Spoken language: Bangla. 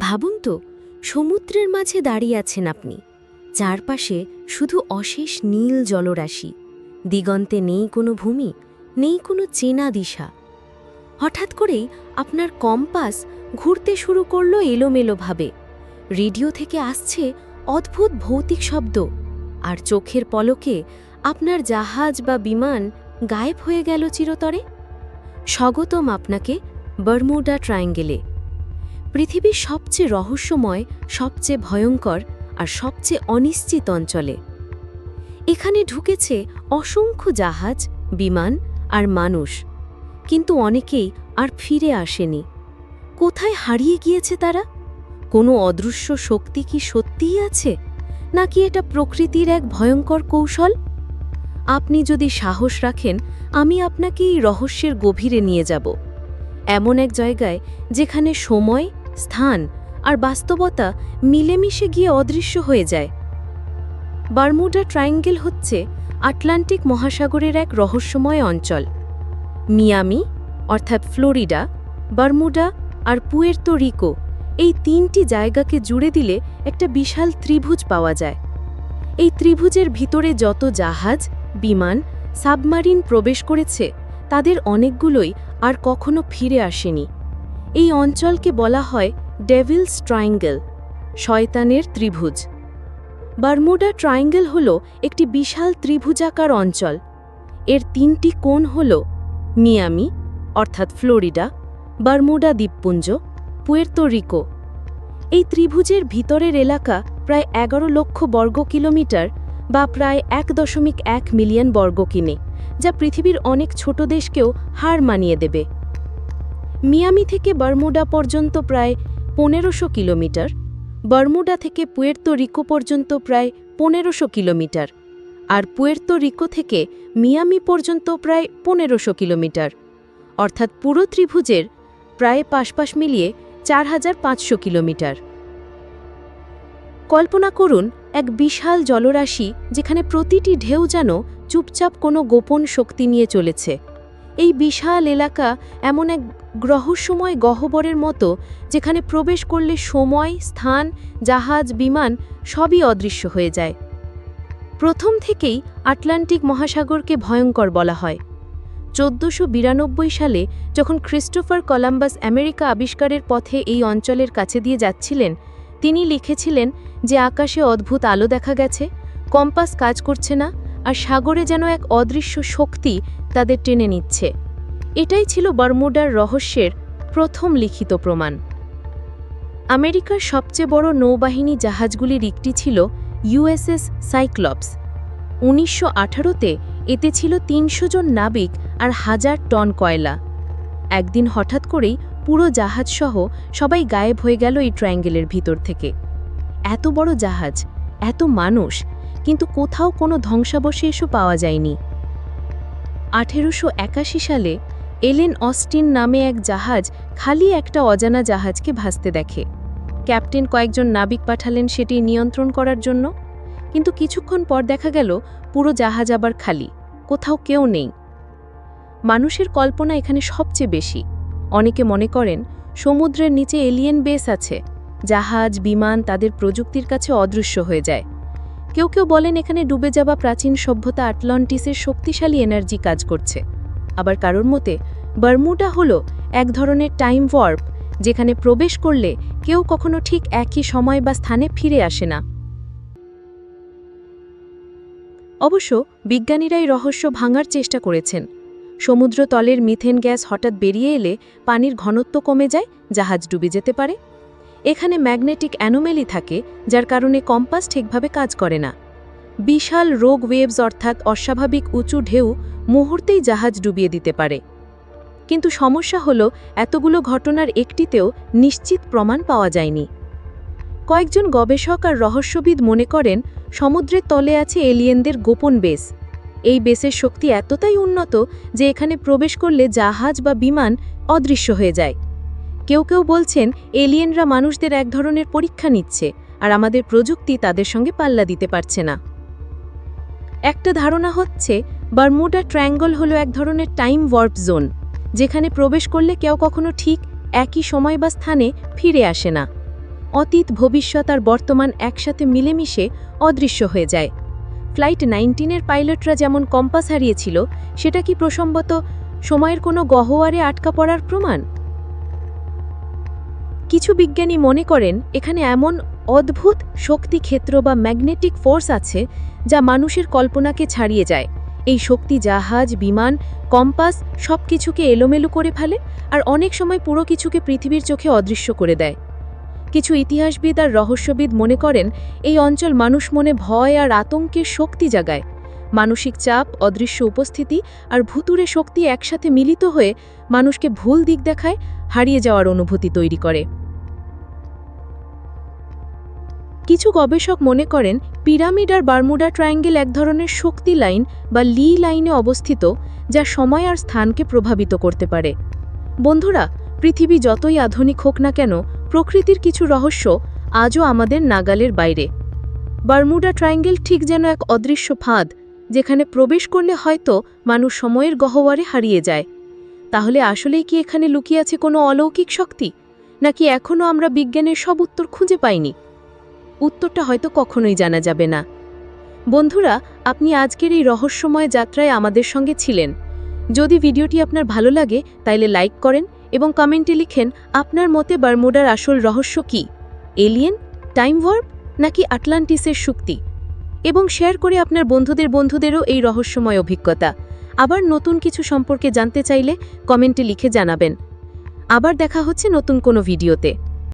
ভাবুন তো, সমুদ্রের মাঝে দাঁড়িয়ে আছেন আপনি। চারপাশে শুধু অশেষ নীল জলরাশি। দিগন্তে নেই কোনো ভূমি, নেই কোনো চেনা দিশা। হঠাৎ করেই আপনার কম্পাস ঘুরতে শুরু করল এলোমেলোভাবে। রেডিও থেকে আসছে অদ্ভুত ভৌতিক শব্দ, আর চোখের পলকে আপনার জাহাজ বা বিমান গায়েব হয়ে গেল চিরতরে। স্বাগতম আপনাকে, বারমুডা ট্রায়াঙ্গেলে। পৃথিবীর সবচেয়ে রহস্যময়, সবচেয়ে ভয়ঙ্কর আর সবচেয়ে অনিশ্চিত অঞ্চলে। এখানে ঢুকেছে অসংখ্য জাহাজ, বিমান আর মানুষ। কিন্তু অনেকেই আর ফিরে আসেনি। কোথায় হারিয়ে গিয়েছে তারা? কোনো অদৃশ্য শক্তি কি সত্যিই আছে? নাকি এটা প্রকৃতির এক ভয়ঙ্কর কৌশল? আপনি যদি সাহস রাখেন, আমি আপনাকে এই রহস্যের গভীরে নিয়ে যাব। এমন এক জায়গায় যেখানে সময় স্থান আর বাস্তবতা মিলেমিশে গিয়ে অদৃশ্য হয়ে যায়। বারমুডা ট্রায়াঙ্গেল হচ্ছে আটলান্টিক মহাসাগরের এক রহস্যময় অঞ্চল। মিয়ামি, অর্থাৎ ফ্লোরিডা, বারমুডা আর পুয়ের্তো রিকো এই তিনটি জায়গাকে জুড়ে দিলে একটা বিশাল ত্রিভুজ পাওয়া যায়। এই ত্রিভুজের ভিতরে যত জাহাজ, বিমান, সাবমারিন প্রবেশ করেছে, তাদের অনেকগুলোই আর কখনো ফিরে আসেনি। এই অঞ্চলকে বলা হয় ডেভিলস ট্রায়াঙ্গেল, শয়তানের ত্রিভুজ। বারমুডা ট্রায়াঙ্গেল হল একটি বিশাল ত্রিভুজাকার অঞ্চল। এর তিনটি কোণ হল মিয়ামি, অর্থাৎ ফ্লোরিডা, বারমুডা দ্বীপপুঞ্জ, পুয়ের্তো রিকো। এই ত্রিভুজের ভিতরের এলাকা প্রায় এগারো লক্ষ বর্গ কিলোমিটার বা প্রায় এক দশমিক এক মিলিয়ন বর্গ কিনে যা পৃথিবীর অনেক ছোট দেশকেও হার মানিয়ে দেবে। মিয়ামি থেকে বারমুডা পর্যন্ত প্রায় পনেরোশো কিলোমিটার, বারমুডা থেকে পুয়ের্তো রিকো পর্যন্ত প্রায় পনেরোশো কিলোমিটার আর পুয়ের্তো রিকো থেকে মিয়ামি পর্যন্ত প্রায় পনেরোশো কিলোমিটার। অর্থাৎ পুরো ত্রিভুজের প্রায় পাশপাশ মিলিয়ে চার হাজার পাঁচশো কিলোমিটার। কল্পনা করুন, এক বিশাল জলরাশি যেখানে প্রতিটি ঢেউ যেন চুপচাপ কোনো গোপন শক্তি নিয়ে চলেছে। এই বিশাল এলাকা এমন এক গ্রহসময় গহ্বরের মতো, যেখানে প্রবেশ করলে সময়, স্থান, জাহাজ, বিমান সবই অদৃশ্য হয়ে যায়। প্রথম থেকেই আটলান্টিক মহাসাগরকে ভয়ঙ্কর বলা হয়। চোদ্দশো সালে যখন ক্রিস্টোফার কলাম্বাস আমেরিকা আবিষ্কারের পথে এই অঞ্চলের কাছে দিয়ে যাচ্ছিলেন, তিনি লিখেছিলেন যে আকাশে অদ্ভুত আলো দেখা গেছে, কম্পাস কাজ করছে না, আর সাগরে যেন এক অদৃশ্য শক্তি তাদের টেনে নিচ্ছে। এটাই ছিল বারমুডার রহস্যের প্রথম লিখিত প্রমাণ। আমেরিকার সবচেয়ে বড় নৌবাহিনী জাহাজগুলির একটি ছিল ইউএসএস সাইক্লপস। উনিশশো আঠারোতে এতে ছিল তিনশো জন নাবিক আর হাজার টন কয়লা। একদিন হঠাৎ করেই পুরো জাহাজসহ সবাই গায়েব হয়ে গেল এই ট্রায়াঙ্গেলের ভিতর থেকে। এত বড় জাহাজ, এত মানুষ, কিন্তু কোথাও কোনো ধ্বংসাবশেষও পাওয়া যায়নি। আঠেরোশো একাশি সালে এলেন অস্টিন নামে এক জাহাজ খালি একটা অজানা জাহাজকে ভাসতে দেখে। ক্যাপ্টেন কয়েকজন নাবিক পাঠালেন সেটি নিয়ন্ত্রণ করার জন্য। কিন্তু কিছুক্ষণ পর দেখা গেল, পুরো জাহাজ আবার খালি, কোথাও কেউ নেই। মানুষের কল্পনা এখানে সবচেয়ে বেশি। অনেকে মনে করেন, সমুদ্রের নিচে এলিয়েন বেস আছে। জাহাজ, বিমান তাদের প্রযুক্তির কাছে অদৃশ্য হয়ে যায়। কেউ কেউ বলেন এখানে ডুবে যাওয়া প্রাচীন সভ্যতা আটলান্টিসের শক্তিশালী এনার্জি কাজ করছে। আবার কারোর মতে, বারমুডা হল এক ধরনের টাইম ওয়ার্প, যেখানে প্রবেশ করলে কেউ কখনো ঠিক একই সময় বা স্থানে ফিরে আসে না। অবশ্য বিজ্ঞানীরাই রহস্য ভাঙার চেষ্টা করেছেন। সমুদ্র তলের মিথেন গ্যাস হঠাৎ বেরিয়ে এলে পানির ঘনত্ব কমে যায়, জাহাজ ডুবে যেতে পারে। এখানে ম্যাগনেটিক অ্যানোমেলি থাকে, যার কারণে কম্পাস ঠিকভাবে কাজ করে না। বিশাল রোগ ওয়েভস অর্থাৎ অস্বাভাবিক উঁচু ঢেউ মুহূর্তেই জাহাজ ডুবিয়ে দিতে পারে। কিন্তু সমস্যা হল, এতগুলো ঘটনার একটিতেও নিশ্চিত প্রমাণ পাওয়া যায়নি। কয়েকজন গবেষক আর রহস্যবিদ মনে করেন, সমুদ্রের তলে আছে এলিয়েনদের গোপন বেস। এই বেসের শক্তি এতটাই উন্নত যে এখানে প্রবেশ করলে জাহাজ বা বিমান অদৃশ্য হয়ে যায়। কেউ কেউ বলছেন, এলিয়েনরা মানুষদের এক ধরনের পরীক্ষা নিচ্ছে, আর আমাদের প্রযুক্তি তাদের সঙ্গে পাল্লা দিতে পারছে না। একটা ধারণা হচ্ছে, বারমুডা ট্রায়াঙ্গল হলো এক ধরনের টাইম ওয়ার্প জোন, যেখানে প্রবেশ করলে কেউ কখনো ঠিক একই সময় বা স্থানে ফিরে আসে না। অতীত, ভবিষ্যৎ আর বর্তমান একসাথে মিলেমিশে অদৃশ্য হয়ে যায়। ফ্লাইট নাইনটিনের পাইলটরা যেমন কম্পাস হারিয়েছিল, সেটা কি প্রসম্বত সময়ের কোনো গহ্বরে আটকা পড়ার প্রমাণ? কিছু বিজ্ঞানী মনে করেন, এখানে এমন অদ্ভুত শক্তি ক্ষেত্র বা ম্যাগনেটিক ফোর্স আছে যা মানুষের কল্পনাকে ছাড়িয়ে যায়। এই শক্তি জাহাজ, বিমান, কম্পাস সব কিছুকে এলোমেলো করে ফেলে আর অনেক সময় পুরো কিছুকে পৃথিবীর চোখে অদৃশ্য করে দেয়। কিছু ইতিহাসবিদ আর রহস্যবিদ মনে করেন, এই অঞ্চল মানুষ মনে ভয় আর আতঙ্কের শক্তি জাগায়। মানসিক চাপ, অদৃশ্য উপস্থিতি আর ভুতুরে শক্তি একসাথে মিলিত হয়ে মানুষকে ভুল দিক দেখায়, হারিয়ে যাওয়ার অনুভূতি তৈরি করে। কিছু গবেষক মনে করেন, পিরামিড আর বারমুডা ট্রায়াঙ্গেল এক ধরনের শক্তি লাইন বা লি লাইনে অবস্থিত, যা সময় আর স্থানকে প্রভাবিত করতে পারে। বন্ধুরা, পৃথিবী যতই আধুনিক হোক না কেন, প্রকৃতির কিছু রহস্য আজও আমাদের নাগালের বাইরে। বারমুডা ট্রায়াঙ্গেল ঠিক যেন এক অদৃশ্য ফাঁদ, যেখানে প্রবেশ করলে হয়তো মানুষ সময়ের গহ্বরে হারিয়ে যায়। তাহলে আসলেই কি এখানে লুকিয়ে আছে কোনো অলৌকিক শক্তি? নাকি এখনও আমরা বিজ্ঞানের সব উত্তর খুঁজে পাইনি? উত্তরটা হয়তো কখনোই জানা যাবে না। বন্ধুরা, আপনি আজকের এই রহস্যময় যাত্রায় আমাদের সঙ্গে ছিলেন। যদি ভিডিওটি আপনার ভালো লাগে, তাইলে লাইক করেন এবং কমেন্টে লিখেন, আপনার মতে বারমুডার আসল রহস্য কি? এলিয়েন, টাইম ওয়ার্প, নাকি আটলান্টিসের শক্তি? এবং শেয়ার করে আপনার বন্ধুদের বন্ধুদেরও এই রহস্যময় অভিজ্ঞতা। আবার নতুন কিছু সম্পর্কে জানতে চাইলে কমেন্টে লিখে জানাবেন। আবার দেখা হচ্ছে নতুন কোনো ভিডিওতে।